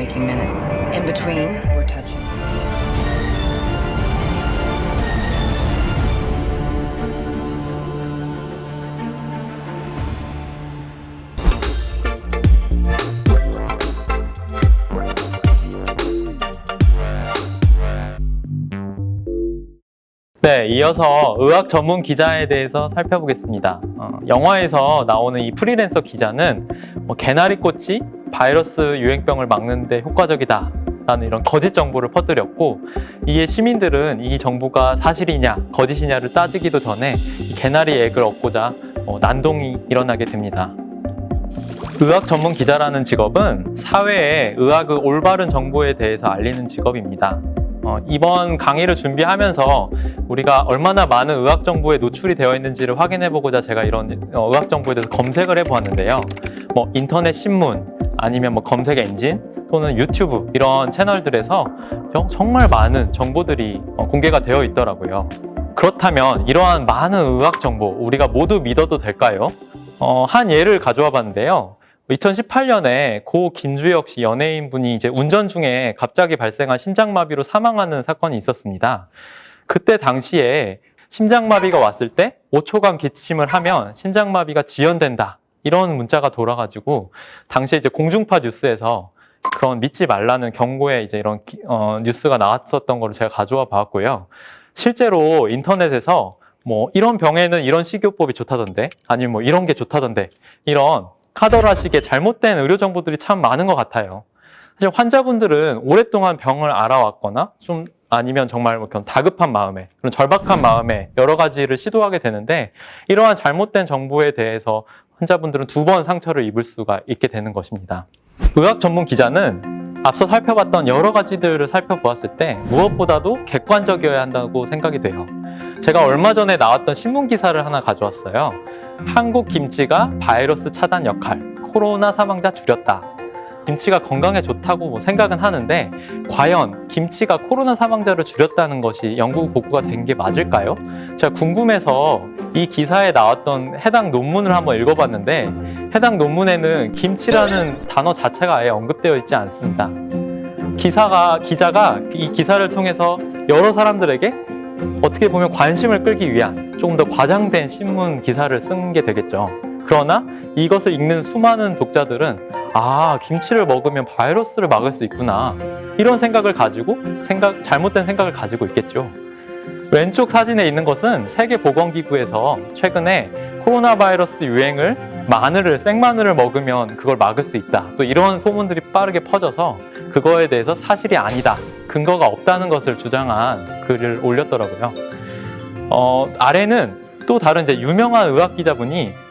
waking minute. In between, we're touching. 네, 이어서 의학 전문 기자에 대해서 살펴보겠습니다. 어, 영화에서 나오는 이 프리랜서 기자는 뭐 개나리꽃이 바이러스 유행병을 막는데 효과적이다. 라는 이런 거짓 정보를 퍼뜨렸고 이에 시민들은 이 정보가 사실이냐 거짓이냐를 따지기도 전에 이 개나리 액을 얻고자 어, 난동이 일어나게 됩니다. 의학 전문 기자라는 직업은 사회에 의학의 올바른 정보에 대해서 알리는 직업입니다. 어, 이번 강의를 준비하면서 우리가 얼마나 많은 의학 정보에 노출이 되어 있는지를 확인해 보고자 제가 이런 어, 의학 정보에 대해서 검색을 해 보았는데요. 뭐 인터넷 신문 아니면 뭐 검색 엔진 또는 유튜브 이런 채널들에서 정- 정말 많은 정보들이 어, 공개가 되어 있더라고요. 그렇다면 이러한 많은 의학 정보 우리가 모두 믿어도 될까요? 어, 한 예를 가져와 봤는데요. 2018년에 고 김주혁 씨 연예인 분이 이제 운전 중에 갑자기 발생한 심장마비로 사망하는 사건이 있었습니다. 그때 당시에 심장마비가 왔을 때 5초간 기침을 하면 심장마비가 지연된다. 이런 문자가 돌아가지고 당시에 이제 공중파 뉴스에서 그런 믿지 말라는 경고의 이제 이런 기- 어, 뉴스가 나왔었던 거를 제가 가져와 봤고요. 실제로 인터넷에서 뭐 이런 병에는 이런 식이요법이 좋다던데 아니면 뭐 이런 게 좋다던데 이런 카더라식의 잘못된 의료 정보들이 참 많은 것 같아요. 사실 환자분들은 오랫동안 병을 알아왔거나 좀 아니면 정말 뭐 그런 다급한 마음에 그런 절박한 마음에 여러 가지를 시도하게 되는데 이러한 잘못된 정보에 대해서 환자분들은 두 번 상처를 입을 수가 있게 되는 것입니다. 의학 전문 기자는 앞서 살펴봤던 여러 가지들을 살펴보았을 때 무엇보다도 객관적이어야 한다고 생각이 돼요. 제가 얼마 전에 나왔던 신문 기사를 하나 가져왔어요. 한국 김치가 바이러스 차단 역할, 코로나 사망자 줄였다. 김치가 건강에 좋다고 뭐 생각은 하는데 과연 김치가 코로나 사망자를 줄였다는 것이 연구 보고가 된 게 맞을까요? 제가 궁금해서 이 기사에 나왔던 해당 논문을 한번 읽어봤는데 해당 논문에는 김치라는 단어 자체가 아예 언급되어 있지 않습니다. 기사가 기자가 이 기사를 통해서 여러 사람들에게 어떻게 보면 관심을 끌기 위한 조금 더 과장된 신문 기사를 쓴 게 되겠죠. 그러나 이것을 읽는 수많은 독자들은 아 김치를 먹으면 바이러스를 막을 수 있구나 이런 생각을 가지고 생각 잘못된 생각을 가지고 있겠죠. 왼쪽 사진에 있는 것은 세계보건기구에서 최근에 코로나 바이러스 유행을 마늘을 생마늘을 먹으면 그걸 막을 수 있다. 또 이런 소문들이 빠르게 퍼져서 그거에 대해서 사실이 아니다. 근거가 없다는 것을 주장한 글을 올렸더라고요. 어, 아래는 또 다른 이제 유명한 의학 기자분이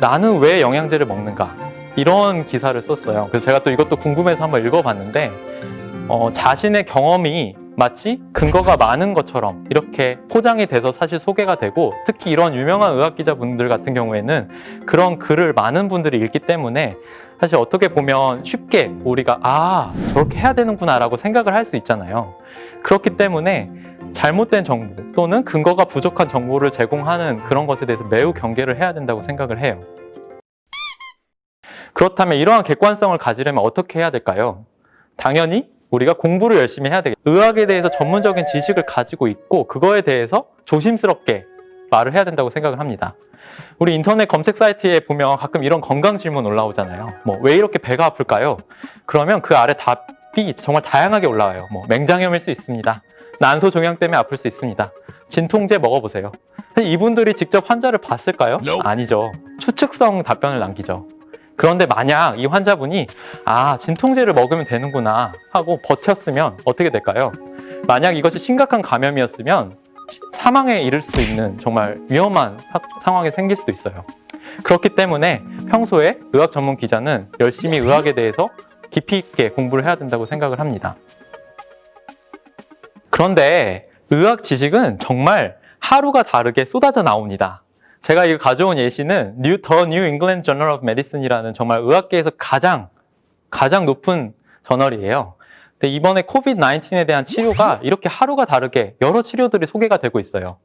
나는 왜 영양제를 먹는가 이런 기사를 썼어요. 그래서 제가 또 이것도 궁금해서 한번 읽어봤는데 어, 자신의 경험이 마치 근거가 많은 것처럼 이렇게 포장이 돼서 사실 소개가 되고 특히 이런 유명한 의학 기자분들 같은 경우에는 그런 글을 많은 분들이 읽기 때문에 사실 어떻게 보면 쉽게 우리가 아 저렇게 해야 되는구나라고 생각을 할 수 있잖아요. 그렇기 때문에 잘못된 정보 또는 근거가 부족한 정보를 제공하는 그런 것에 대해서 매우 경계를 해야 된다고 생각을 해요. 그렇다면 이러한 객관성을 가지려면 어떻게 해야 될까요? 당연히 우리가 공부를 열심히 해야 되겠죠. 의학에 대해서 전문적인 지식을 가지고 있고 그거에 대해서 조심스럽게 말을 해야 된다고 생각을 합니다. 우리 인터넷 검색 사이트에 보면 가끔 이런 건강 질문 올라오잖아요. 뭐 왜 이렇게 배가 아플까요? 그러면 그 아래 답이 정말 다양하게 올라와요. 뭐 맹장염일 수 있습니다. 난소 종양 때문에 아플 수 있습니다. 진통제 먹어보세요. 이분들이 직접 환자를 봤을까요? 아니죠. 추측성 답변을 남기죠. 그런데 만약 이 환자분이 아 진통제를 먹으면 되는구나 하고 버텼으면 어떻게 될까요? 만약 이것이 심각한 감염이었으면 시- 사망에 이를 수도 있는 정말 위험한 사- 상황이 생길 수도 있어요. 그렇기 때문에 평소에 의학 전문 기자는 열심히 의학에 대해서 깊이 있게 공부를 해야 된다고 생각을 합니다. 그런데 의학 지식은 정말 하루가 다르게 쏟아져 나옵니다. 제가 이거 가져온 예시는 뉴, 더 뉴 잉글랜드 저널 오브 메디슨이라는 정말 의학계에서 가장 가장 높은 저널이에요. 근데 이번에 코비드 19에 대한 치료가 이렇게 하루가 다르게 여러 치료들이 소개가 되고 있어요.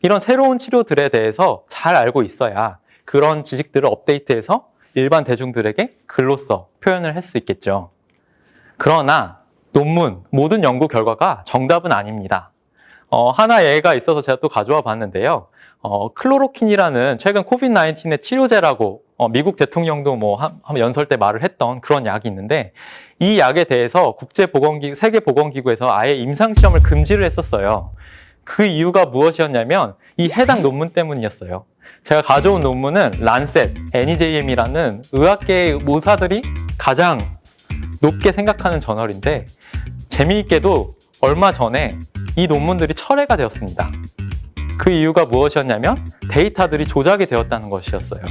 이런 새로운 치료들에 대해서 잘 알고 있어야 그런 지식들을 업데이트해서 일반 대중들에게 글로써 표현을 할 수 있겠죠. 그러나 논문, 모든 연구 결과가 정답은 아닙니다. 어, 하나 예가 있어서 제가 또 가져와 봤는데요. 어, 클로로킨이라는 최근 코비드-19의 치료제라고 어, 미국 대통령도 뭐 한, 한 연설 때 말을 했던 그런 약이 있는데 이 약에 대해서 국제보건기 세계보건기구에서 아예 임상 시험을 금지를 했었어요. 그 이유가 무엇이었냐면 이 해당 논문 때문이었어요. 제가 가져온 논문은 란셋, NEJM이라는 의학계의 의사들이 가장 높게 생각하는 저널인데 재미있게도 얼마 전에 이 논문들이 철회가 되었습니다. 그 이유가 무엇이었냐면 데이터들이 조작이 되었다는 것이었어요.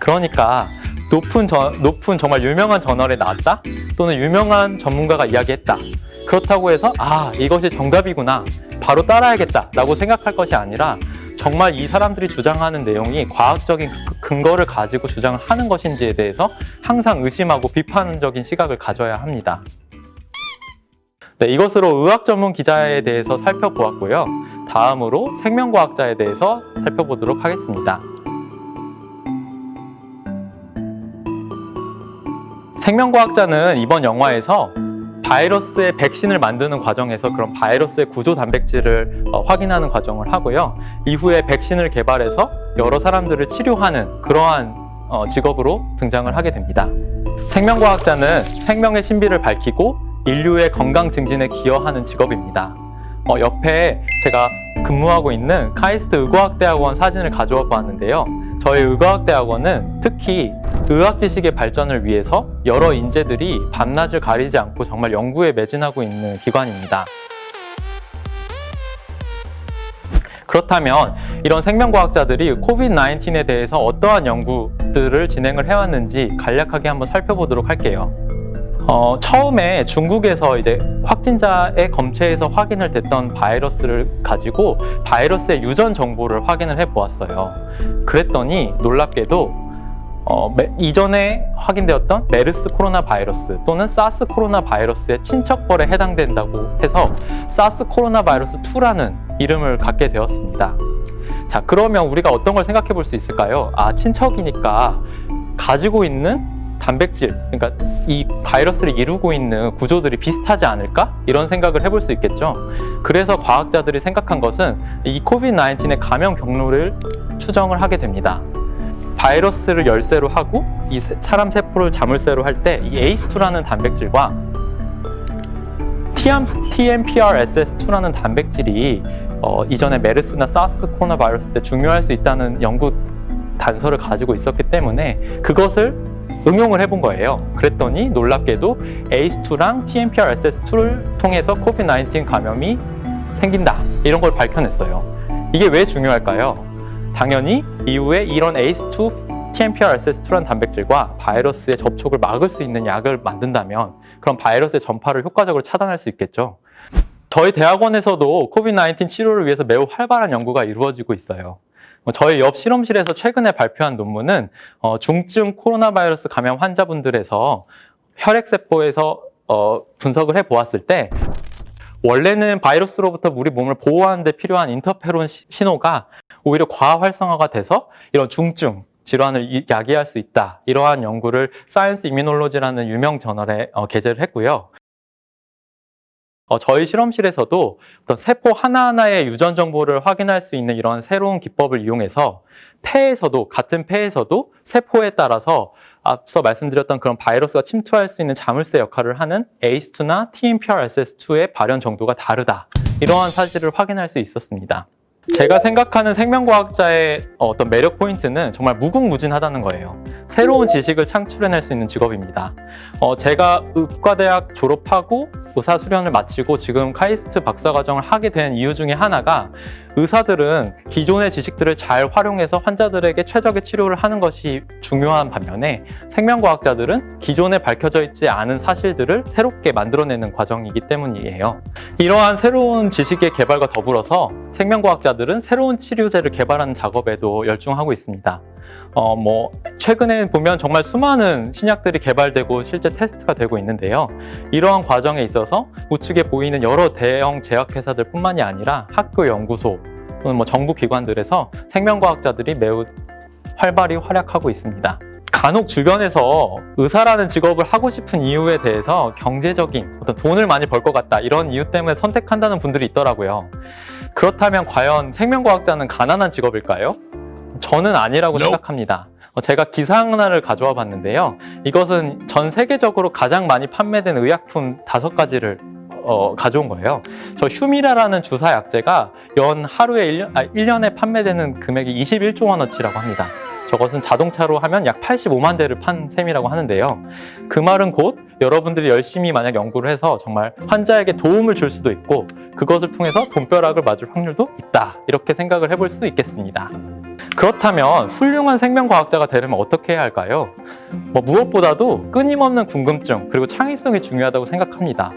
그러니까 높은 저, 높은 정말 유명한 저널에 나왔다 또는 유명한 전문가가 이야기했다. 그렇다고 해서 아 이것이 정답이구나 바로 따라야겠다라고 생각할 것이 아니라 정말 이 사람들이 주장하는 내용이 과학적인 그- 근거를 가지고 주장을 하는 것인지에 대해서 항상 의심하고 비판적인 시각을 가져야 합니다. 네, 이것으로 의학 전문 기자에 대해서 살펴보았고요. 다음으로 생명과학자에 대해서 살펴보도록 하겠습니다. 생명과학자는 이번 영화에서 바이러스의 백신을 만드는 과정에서 그런 바이러스의 구조 단백질을 어, 확인하는 과정을 하고요. 이후에 백신을 개발해서 여러 사람들을 치료하는 그러한 어, 직업으로 등장을 하게 됩니다. 생명과학자는 생명의 신비를 밝히고 인류의 건강 증진에 기여하는 직업입니다. 어, 옆에 제가 근무하고 있는 카이스트 의과학대학원 사진을 가져와 보았는데요. 저희 의과학대학원은 특히 의학 지식의 발전을 위해서 여러 인재들이 밤낮을 가리지 않고 정말 연구에 매진하고 있는 기관입니다. 그렇다면 이런 생명과학자들이 코비드-19에 대해서 어떠한 연구들을 진행을 해왔는지 간략하게 한번 살펴보도록 할게요. 어, 처음에 중국에서 이제 확진자의 검체에서 확인을 됐던 바이러스를 가지고 바이러스의 유전 정보를 확인을 해 보았어요. 그랬더니 놀랍게도 어, 매- 이전에 확인되었던 메르스 코로나 바이러스 또는 사스 코로나 바이러스의 친척벌에 해당된다고 해서 사스 코로나 바이러스 2라는 이름을 갖게 되었습니다. 자, 그러면 우리가 어떤 걸 생각해 볼 수 있을까요? 아, 친척이니까 가지고 있는 단백질, 그러니까 이 바이러스를 이루고 있는 구조들이 비슷하지 않을까? 이런 생각을 해볼 수 있겠죠. 그래서 과학자들이 생각한 것은 이 코비드-19의 감염 경로를 추정을 하게 됩니다. 바이러스를 열쇠로 하고 이 세- 사람 세포를 자물쇠로 할 때 이 ACE2라는 단백질과 TMPRSS2라는 단백질이 어, 이전에 메르스나 사스 코로나 바이러스 때 중요할 수 있다는 연구 단서를 가지고 있었기 때문에 그것을 응용을 해본 거예요. 그랬더니 놀랍게도 ACE2랑 TMPRSS2를 통해서 코비드-19 감염이 생긴다. 이런 걸 밝혀냈어요. 이게 왜 중요할까요? 당연히 이후에 이런 ACE2, TMPRSS2라는 단백질과 바이러스의 접촉을 막을 수 있는 약을 만든다면 그럼 바이러스의 전파를 효과적으로 차단할 수 있겠죠. 저희 대학원에서도 코비드-19 치료를 위해서 매우 활발한 연구가 이루어지고 있어요. 어, 저희 옆 실험실에서 최근에 발표한 논문은 어, 중증 코로나 바이러스 감염 환자분들에서 혈액세포에서 어, 분석을 해 보았을 때 원래는 바이러스로부터 우리 몸을 보호하는 데 필요한 인터페론 시- 신호가 오히려 과활 활성화가 돼서 이런 중증 질환을 이- 야기할 수 있다. 이러한 연구를 사이언스 이뮤놀로지라는 유명 저널에 어, 게재를 했고요. 어, 저희 실험실에서도 어떤 세포 하나하나의 유전 정보를 확인할 수 있는 이런 새로운 기법을 이용해서 폐에서도 같은 폐에서도 세포에 따라서 앞서 말씀드렸던 그런 바이러스가 침투할 수 있는 자물쇠 역할을 하는 ACE2나 TMPRSS2의 발현 정도가 다르다. 이러한 사실을 확인할 수 있었습니다. 제가 생각하는 생명과학자의 어떤 매력 포인트는 정말 무궁무진하다는 거예요. 새로운 지식을 창출해낼 수 있는 직업입니다. 어, 제가 의과대학 졸업하고 의사 수련을 마치고 지금 카이스트 박사과정을 하게 된 이유 중에 하나가 의사들은 기존의 지식들을 잘 활용해서 환자들에게 최적의 치료를 하는 것이 중요한 반면에 생명과학자들은 기존에 밝혀져 있지 않은 사실들을 새롭게 만들어내는 과정이기 때문이에요. 이러한 새로운 지식의 개발과 더불어서 생명과학자들은 새로운 치료제를 개발하는 작업에도 열중하고 있습니다. 어, 뭐, 최근에 보면 정말 수많은 신약들이 개발되고 실제 테스트가 되고 있는데요. 이러한 과정에 있어서 우측에 보이는 여러 대형 제약회사들 뿐만이 아니라 학교 연구소 또는 뭐 정부 기관들에서 생명과학자들이 매우 활발히 활약하고 있습니다. 간혹 주변에서 의사라는 직업을 하고 싶은 이유에 대해서 경제적인 어떤 돈을 많이 벌 것 같다 이런 이유 때문에 선택한다는 분들이 있더라고요. 그렇다면 과연 생명과학자는 가난한 직업일까요? 저는 아니라고 생각합니다. 어, 제가 기사 하나를 가져와 봤는데요. 이것은 전 세계적으로 가장 많이 판매된 의약품 다섯 가지를 어, 가져온 거예요. 저 휴미라라는 주사 약제가 연 하루에 1년, 아, 1년에 판매되는 금액이 21조 원어치라고 합니다. 저것은 자동차로 하면 약 85만 대를 판 셈이라고 하는데요. 그 말은 곧 여러분들이 열심히 만약 연구를 해서 정말 환자에게 도움을 줄 수도 있고 그것을 통해서 돈벼락을 맞을 확률도 있다. 이렇게 생각을 해볼 수 있겠습니다. 그렇다면 훌륭한 생명과학자가 되려면 어떻게 해야 할까요? 뭐 무엇보다도 끊임없는 궁금증 그리고 창의성이 중요하다고 생각합니다.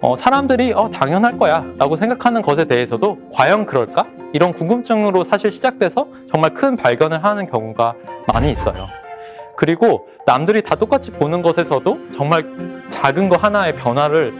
어, 사람들이 어, 당연할 거야 라고 생각하는 것에 대해서도 과연 그럴까? 이런 궁금증으로 사실 시작돼서 정말 큰 발견을 하는 경우가 많이 있어요. 그리고 남들이 다 똑같이 보는 것에서도 정말 작은 거 하나의 변화를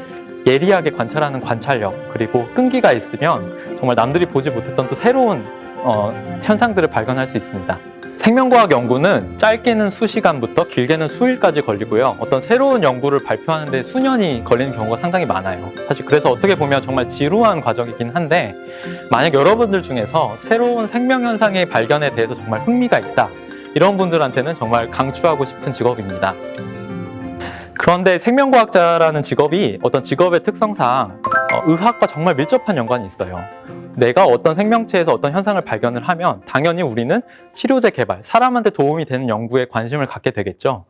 예리하게 관찰하는 관찰력 그리고 끈기가 있으면 정말 남들이 보지 못했던 또 새로운 어, 현상들을 발견할 수 있습니다. 생명과학 연구는 짧게는 수시간부터 길게는 수일까지 걸리고요. 어떤 새로운 연구를 발표하는데 수년이 걸리는 경우가 상당히 많아요. 사실 그래서 어떻게 보면 정말 지루한 과정이긴 한데 만약 여러분들 중에서 새로운 생명 현상의 발견에 대해서 정말 흥미가 있다. 이런 분들한테는 정말 강추하고 싶은 직업입니다. 그런데 생명과학자라는 직업이 어떤 직업의 특성상 어, 의학과 정말 밀접한 연관이 있어요. 내가 어떤 생명체에서 어떤 현상을 발견을 하면 당연히 우리는 치료제 개발, 사람한테 도움이 되는 연구에 관심을 갖게 되겠죠.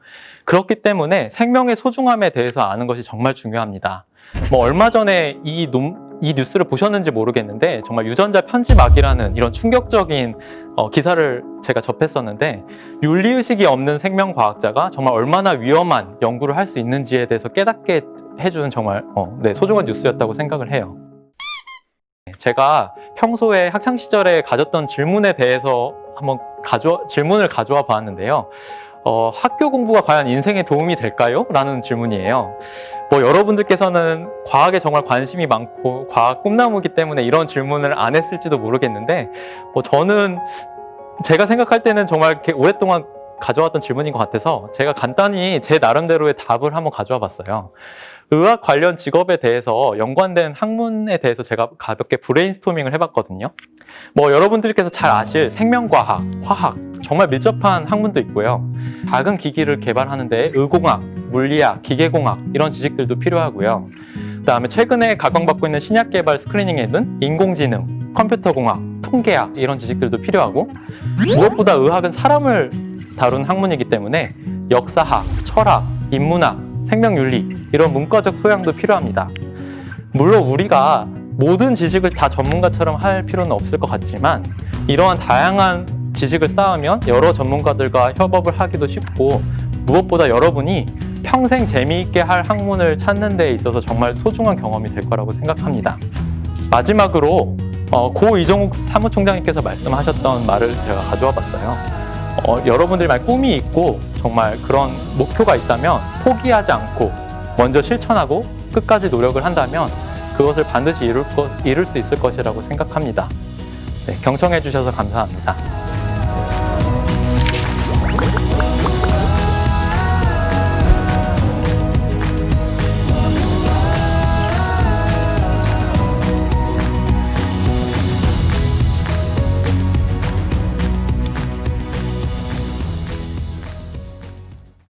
그렇기 때문에 생명의 소중함에 대해서 아는 것이 정말 중요합니다. 뭐 얼마 전에 이, 논, 이 뉴스를 보셨는지 모르겠는데 정말 유전자 편집악이라는 이런 충격적인 어, 기사를 제가 접했었는데 윤리의식이 없는 생명과학자가 정말 얼마나 위험한 연구를 할 수 있는지에 대해서 깨닫게 해준 정말 어, 네, 소중한 뉴스였다고 생각을 해요. 제가 평소에 학창 시절에 가졌던 질문에 대해서 한번 가져 질문을 가져와 봤는데요. 어, 학교 공부가 과연 인생에 도움이 될까요? 라는 질문이에요. 뭐 여러분들께서는 과학에 정말 관심이 많고 과학 꿈나무기 때문에 이런 질문을 안 했을지도 모르겠는데 뭐 저는 제가 생각할 때는 정말 오랫동안 가져왔던 질문인 것 같아서 제가 간단히 제 나름대로의 답을 한번 가져와 봤어요. 의학 관련 직업에 대해서 연관된 학문에 대해서 제가 가볍게 브레인스토밍을 해봤거든요. 뭐 여러분들께서 잘 아실 생명과학, 화학 정말 밀접한 학문도 있고요. 작은 기기를 개발하는데 의공학, 물리학, 기계공학 이런 지식들도 필요하고요. 그다음에 최근에 각광받고 있는 신약 개발 스크리닝에는 인공지능, 컴퓨터 공학, 통계학 이런 지식들도 필요하고 무엇보다 의학은 사람을 다룬 학문이기 때문에 역사학, 철학, 인문학, 생명윤리 이런 문과적 소양도 필요합니다. 물론 우리가 모든 지식을 다 전문가처럼 할 필요는 없을 것 같지만 이러한 다양한 지식을 쌓으면 여러 전문가들과 협업을 하기도 쉽고 무엇보다 여러분이 평생 재미있게 할 학문을 찾는 데 있어서 정말 소중한 경험이 될 거라고 생각합니다. 마지막으로 어, 고 이종욱 사무총장님께서 말씀하셨던 말을 제가 가져와 봤어요. 어, 여러분들이 만약 꿈이 있고 정말 그런 목표가 있다면 포기하지 않고 먼저 실천하고 끝까지 노력을 한다면 그것을 반드시 이룰, 것, 이룰 수 있을 것이라고 생각합니다. 네, 경청해 주셔서 감사합니다.